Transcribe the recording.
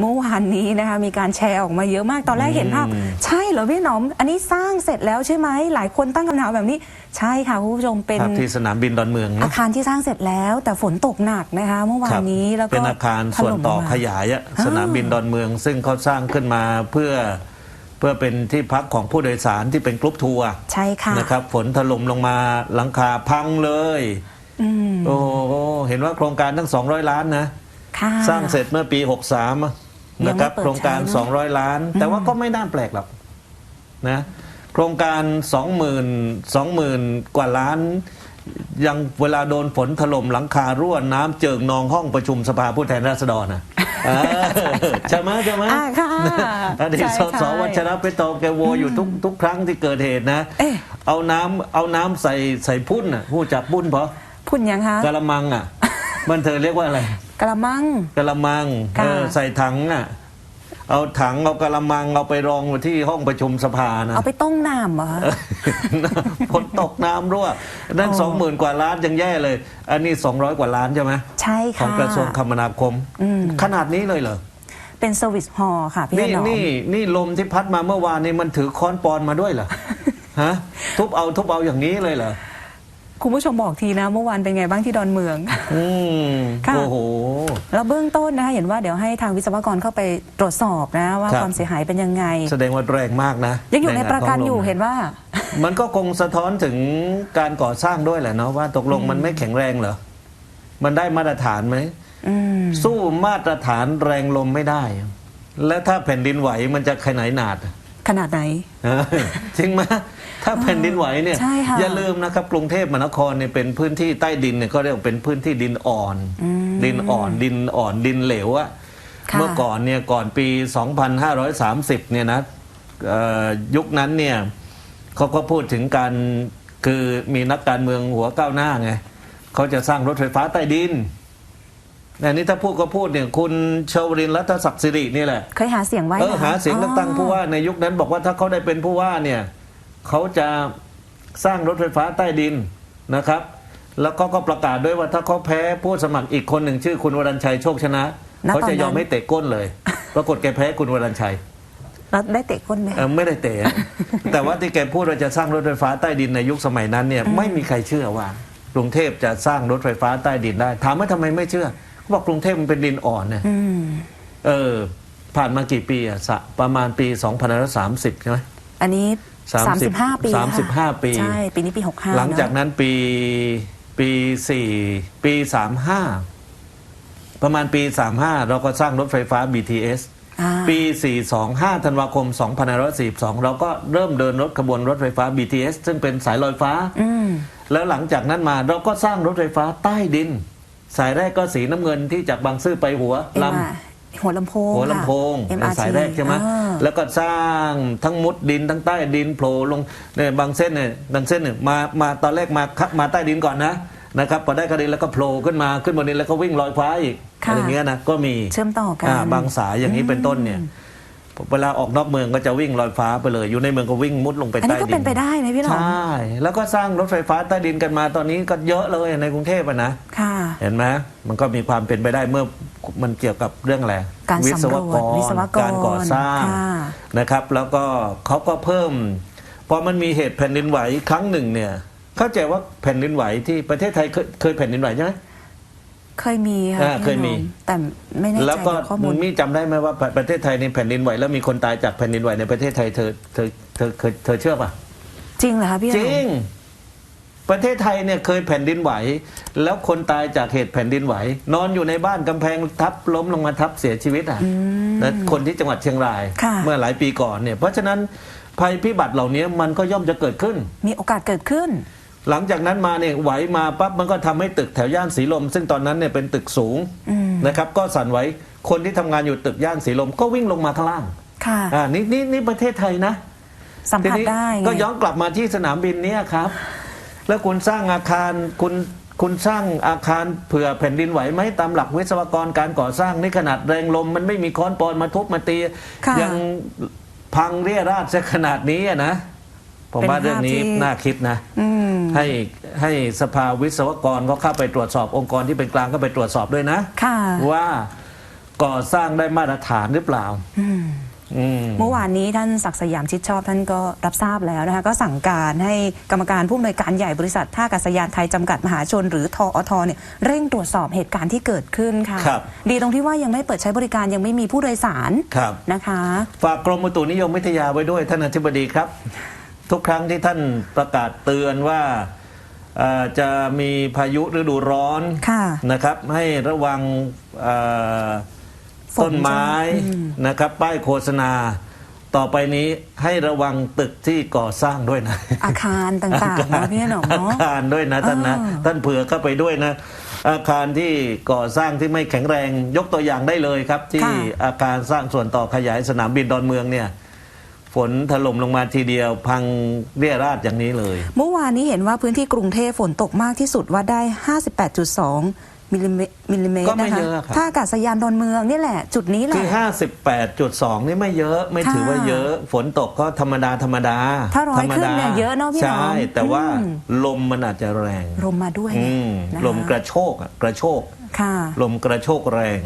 เมื่อวานนี้นะคะมีการแชร์ออกมาเยอะมากตอนแรกเห็นภาพอืมใช่เหรอพี่หนอม อันนี้สร้างเสร็จแล้วใช่ไหมหลายคนตั้งคำถามแบบนี้ ใช่ค่ะคุณผู้ชมเป็นครับที่สนามบินดอนเมืองอานะคารที่สร้างเสร็จแล้ว แต่ฝนตกหนักนะคะเมื่อวาคนรับนี้แล้วก็เป็นอาคารส่วนต่อถล่มลงมาขยายอะอ่าสนามบินดอนเมือง ซึ่งเขาสร้างขึ้นมาเพื่อเพื่อเป็นที่พักของผู้โดยสารที่เป็นกรุ๊ปทัวร์ใช่ค่ะนะครับฝนถล่มลงมาหลังคาพังเลยอืมโอ้โหเห็นว่าโครงการทั้ง 200 ล้านนะค่ะสร้างเสร็จเมื่อปี 63อะยัง นะไม่ครับเปิดโครงการใช้เนอะ200 ล้าน แต่ว่าก็ไม่น่าแปลกหรอกนะโครงการ 20,000 20,000 กว่าล้าน ยังเวลาโดนฝนถล่มหลังคารั่วน้ำเจิ่งนองห้องประชุมสภาผู้แทนราษฎรนะเออใช่ไหมใช่ไหมอ่าค่ะอดีตใช่สสใช่วัชรเพชรทองแกโวอยู่ทุกทุกครั้งที่เกิดเหตุนะ เอ๊ะเอาน้ำเอาน้ำใส่ใส่พุ่นน่ะผู้จับพุ่นเพราะพุ่นยังคะกะละมังอะ มันเธอเรียกว่าอะไรกระมังกะละมังค่ะ เออใส่ถังอะเอาถังเอากะละมังเอาไปรองไว้ที่ห้องประชุมสภานะเอาไปต้มน้ำเหรอคะ ฝนตกน้ำรั่วนั่นอ๋อ สองหมื่นกว่าล้านยังแย่เลย อันนี้สองร้อยกว่าล้านใช่ไหมใช่ขอค่ะงกระทรวงคมนาคม อืม ขนาดนี้เลยเหรอ เป็นเซอร์วิสฮอลค่ะพี่นี่หนอมนี่นี่ลมที่พัดมาเมื่อวานนี้มันถือค้อนปอนมาด้วยเหรอ ฮะ ทุบเอาทุบเอาอย่างนี้เลยเหรอ คุณผู้ชมบอกทีนะ เมื่อวานเป็นไงบ้างที่ดอนเมือง อืมค่ะ โอ้โห แล้วเบื้องต้นนะคะเห็นว่าเดี๋ยวให้ทางวิศวกรเข้าไปตรวจสอบนะว่าครับ ความเสียหายเป็นยังไง แสดงว่าแรงมากนะยังอยู่ในแงประกันท้งลมอยู่เห็นว่า มันก็คงสะท้อนถึงการก่อสร้างด้วยแหละเนาะว่าตกลงมันไม่แข็งแรงเหรอ มันได้มาตรฐานไหม อืม สู้มาตรฐานแรงลมไม่ได้ แล้วถ้าแผ่นดินไหวมันจะขนายหนาด ขนาดไหนเออจริงไหมถ้าแผ่นดินไหวเนี่ยใช่ค่ะอย่าลืมนะครับกรุงเทพมหานครเนี่ยเป็นพื้นที่ใต้ดินเนี่ยก็เรียกว่าเป็นพื้นที่ดินอ่อนอืมดินอ่อนดินอ่อนดินเหลวอะค่ะเมื่อก่อนเนี่ยก่อนปี 2530 เนี่ยนะเอ่อยุคนั้นเนี่ยเขาก็พูดถึงการคือมีนักการเมืองหัวก้าวหน้าไงเขาจะสร้างรถไฟฟ้าใต้ดิน อันนี้ถ้าพูดก็พูดเนี่ยคุณชวรินทร์รัตศักดิ์สิรินี่แหละเคยหาเสียงไว้เออรคะหาเสียงเลือกตั้งผู้ว่าในยุคนั้นบอกว่าถ้าเขาได้เป็นผู้ว่าเนี่ยเขาจะสร้างรถไฟฟ้าใต้ดินนะครับ แล้วก็ก็ประกาศด้วยว่าถ้าเขาแพ้ผู้สมัครอีกคนหนึ่งชื่อคุณวรัญชัยโชคชนะ ณเขาตอนนั้จะนยอมให้เตะก้นเลย ปรากฏแกแพ้คุณวรัญชัยแล้วได้เตะก้นไหมเออไม่ได้เตะแต่ว่าที่แกพูดว่าจะสร้างรถไฟฟ้าใต้ดินในยุคสมัยนั้นเนี่ยไม่มีใครเชื่อว่ากรุงเทพจะสร้างรถไฟฟ้าใต้ดินได้ ถามว่าทำไมไม่เชื่อ เขาบอกกรุงเทพมันเป็นดินอ่อนเนี่ยอืมเออ ผ่านมากี่ปีอะสะประมาณปี2530ใช่ไหมอันนี้สามสิบ35 ปีสามสิบห้าค่ะปี ใช่ ปีนี้ปี 65 หลังจากเนอะนั้นปีปีสี่ปีสามห้าประมาณปีสามห้าเราก็สร้างรถไฟฟ้า BTS อ่าปีสี่สองห้าธันวาคม 2542 เราก็เริ่มเดินรถขบวนรถไฟฟ้า BTS ซึ่งเป็นสายลอยฟ้าอืมแล้วหลังจากนั้นมาเราก็สร้างรถไฟฟ้าใต้ดิน สายแรกก็สีน้ำเงินที่จากบางซื่อไปหัวลำ MR หัวลำโพงหัวลำโพงค่ะเป็น MRT สายแรกใช่ไหมอ่า แล้วก็สร้างทั้งมุดดินทั้งใต้ดินโผล่ลงเนี่ยบางเส้นเนี่ยบางเส้นเนี่ยมามาตอนแรกมาคับมาใต้ดินก่อนนะนะครับพอได้กระดินแล้วก็โผล่ขึ้นมาขึ้นบนดินแล้วก็วิ่งลอยฟ้าอีกค่ะอะไรเงี้ยนะก็มีเชื่อมต่อกันอ่าบางสายอย่างนี้เป็นต้นเนี่ย เวลาออกนอกเมืองก็จะวิ่งลอยฟ้าไปเลย อยู่ในเมืองก็วิ่งมุดลงไปอันใต้นี้ก็ดิเป็นไปได้ไหมพี่หลใชอม่แล้วก็สร้างรถไฟฟ้าใต้ดินกันมาตอนนี้ก็เยอะเลยในกรุงเทพอะนะ ค่ะ เห็นไหมมันก็มีความเป็นไปได้เมื่อมันเกี่ยวกับเรื่องอะไรการวิศวกสำรวจรวิศวกรการก่อสร้างค่ะ นะครับ แล้วก็เขาก็เพิ่ม พอมันมีเหตุแผ่นดินไหวครั้งหนึ่งเนี่ย เข้าใจว่าแผ่นดินไหวที่ประเทศไทยเคยเคยแผ่นดินไหวใช่ไหม เคยมีค่ะอ่าพี่เคยมี หนอแต่ไม่แน่ใจแล้วก็กับข้อมูลมีจำได้ไหมว่าประประเทศไทยในแผ่นดินไหวแล้วมีคนตายจากแผ่นดินไหวในประเทศไทยเธอเธอเธอเธอเธอเชื่อป่ะ จริงเหรอคะพี่หนจอมริงประเทศไทยเนี่ยเคยแผ่นดินไหว แล้วคนตายจากเหตุแผ่นดินไหว นอนอยู่ในบ้านกำแพงทับล้มลงมาทับเสียชีวิตอะนะคนที่จังหวัดเชียงราย ค่ะ เมื่อหลายปีก่อนเนี่ยเพราะฉะนั้นภัยพิบัติเหล่านี้มันก็ย่อมจะเกิดขึ้น มีโอกาสเกิดขึ้น หลังจากนั้นมาเนี่ยไหวมาปั๊บมันก็ทำให้ตึกแถวย่านสีลม ซึ่งตอนนั้นเนี่ยเป็นตึกสูงอืมนะครับก็สั่นไหวคนที่ทำงานอยู่ตึกย่านสีลม ก็วิ่งลงมาข้างล่างค่ะอ่านี่นี่นี่ประเทศไทยนะสัมทีผัสนี้ได้ไงก็ย้อนกลับมาที่สนามบินเนี้ครับ แล้วคุณสร้างอาคารคุณคุณสร้างอาคารเผื่อแผ่นดินไหวไหมตามหลักวิศวกรการก่อสร้างนี่ขนาดแรงลม มันไม่มีค้อนปอนมาทุบมาตีค่ะยังพังเรียราดซะขนาดนี้อะนะผมว่าเป็นภาพเรื่องนี้ที่น่าคิดนะ อืม ให้ให้สภาวิศวกรก็เข้าไปตรวจสอบองค์กรที่เป็นกลางก็ไปตรวจสอบด้วยนะ ค่ะ ว่าก่อสร้างได้มาตรฐานหรือเปล่าอืมอืมเมื่อวานนี้ท่านศักดิ์สยามชิดชอบท่านก็รับทราบแล้วนะคะก็สั่งการให้กรรมการผู้อำนวยการใหญ่บริษัทท่าอากาศยานไทยจำกัดมหาชน หรือทอทเนี่ยเร่งตรวจสอบเหตุการณ์ที่เกิดขึ้นค่ะ ครับ ดีตรงที่ว่ายังไม่เปิดใช้บริการยังไม่มีผู้โดยสารครับ นะคะ ฝากกรมอุตุนิยมวิทยาไว้ด้วยท่านอธิบดีครับ ทุกครั้งที่ท่านประกาศเตือนว่าเอ่อจะมีพายุฤดูร้อนค่ะนะครับ ให้ระวังเอ่อฝนต้นไม้อืมนะครับ ป้ายโฆษณา ต่อไปนี้ให้ระวังตึกที่ก่อสร้างด้วยนะ อาคารต่างๆนะพี่หนอมอาเนาะคารด้วยนะท่านนะอ่าท่านเผื่อเข้าไปด้วยนะ อาคารที่ก่อสร้างที่ไม่แข็งแรงยกตัวอย่างได้เลยครับ ที่อาคารสร้างส่วนต่อขยายสนามบินดอนเมืองเนี่ย ฝนถล่มลงมาทีเดียวพังเรียราดอย่างนี้เลย เมื่อวานนี้เห็นว่าพื้นที่กรุงเทพฝนตกมากที่สุดว่าได้ 58.2 มิลลิเมตรมิลลิเมตรก็ไม่นะคะเยอะครับ ท่าอากาศยานดอนเมืองนี่แหละ จุดนี้แหละคือ58.2 นี่ไม่เยอะไม่ถือว่าเยอะ ฝนตกก็ธรรมดาธรรมดาถ้าร้อยธรรมขึ้นดาเนี่ยเยอะเนอะพี่หนอมใช่ แต่ว่าอืม ลมมันอาจจะแรงลมมาด้วยอืมนะคะลมกระโชกอะกระโชก ค่ะ ลมกระโชกแรง